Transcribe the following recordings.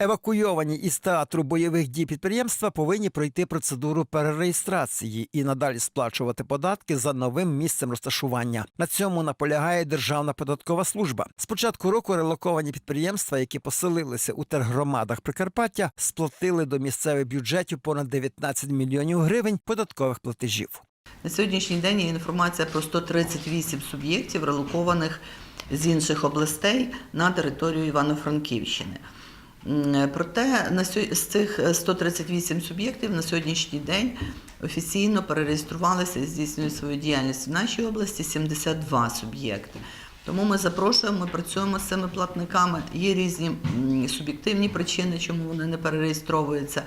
Евакуйовані із театру бойових дій підприємства повинні пройти процедуру перереєстрації і надалі сплачувати податки за новим місцем розташування. На цьому наполягає Державна податкова служба. З початку року релоковані підприємства, які поселилися у тергромадах Прикарпаття, сплатили до місцевих бюджетів понад 19 мільйонів гривень податкових платежів. На сьогоднішній день є інформація про 138 суб'єктів, релокованих з інших областей на територію Івано-Франківщини. М, Проте на з цих е, 138 суб'єктів на сьогоднішній день офіційно перереєструвалися і здійснюють свою діяльність в нашій області 72 суб'єкти. Тому ми запрошуємо, ми працюємо з цими платниками. Є різні суб'єктивні причини, чому вони не перереєстровуються.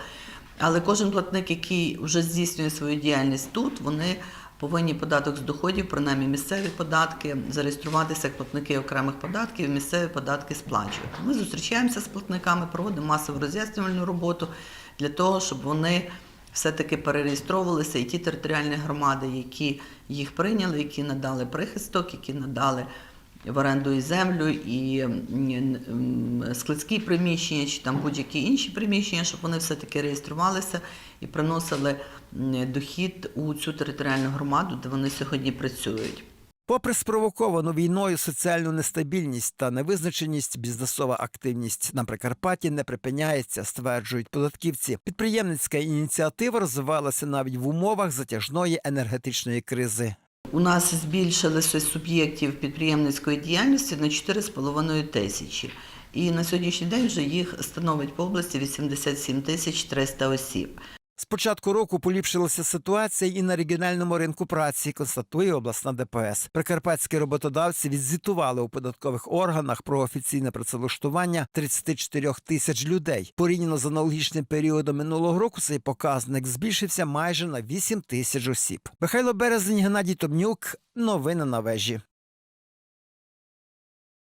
Але кожен платник, який вже здійснює свою діяльність тут, вони повинні податок з доходів, принаймні місцеві податки, зареєструватися як платники окремих податків, місцеві податки сплачувати. Ми зустрічаємося з платниками, проводимо масову роз'яснювальну роботу для того, щоб вони все-таки перереєстровувалися, і ті територіальні громади, які їх прийняли, які надали прихисток, які надали в оренду і землю, і складські приміщення, чи там будь-які інші приміщення, щоб вони все-таки реєструвалися і приносили дохід у цю територіальну громаду, де вони сьогодні працюють. Попри спровоковану війною соціальну нестабільність та невизначеність, бізнесова активність на Прикарпатті не припиняється, стверджують податківці. Підприємницька ініціатива розвивалася навіть в умовах затяжної енергетичної кризи. У нас збільшилося суб'єктів підприємницької діяльності на 4,5 тисячі. І на сьогоднішній день вже їх становить по області 87 тисяч 300 осіб. З початку року поліпшилася ситуація і на регіональному ринку праці, констатує обласна ДПС. Прикарпатські роботодавці відзвітували у податкових органах про офіційне працевлаштування 34 тисяч людей. Порівняно з аналогічним періодом минулого року цей показник збільшився майже на 8 тисяч осіб. Михайло Березень, Геннадій Томнюк. Новини на вежі.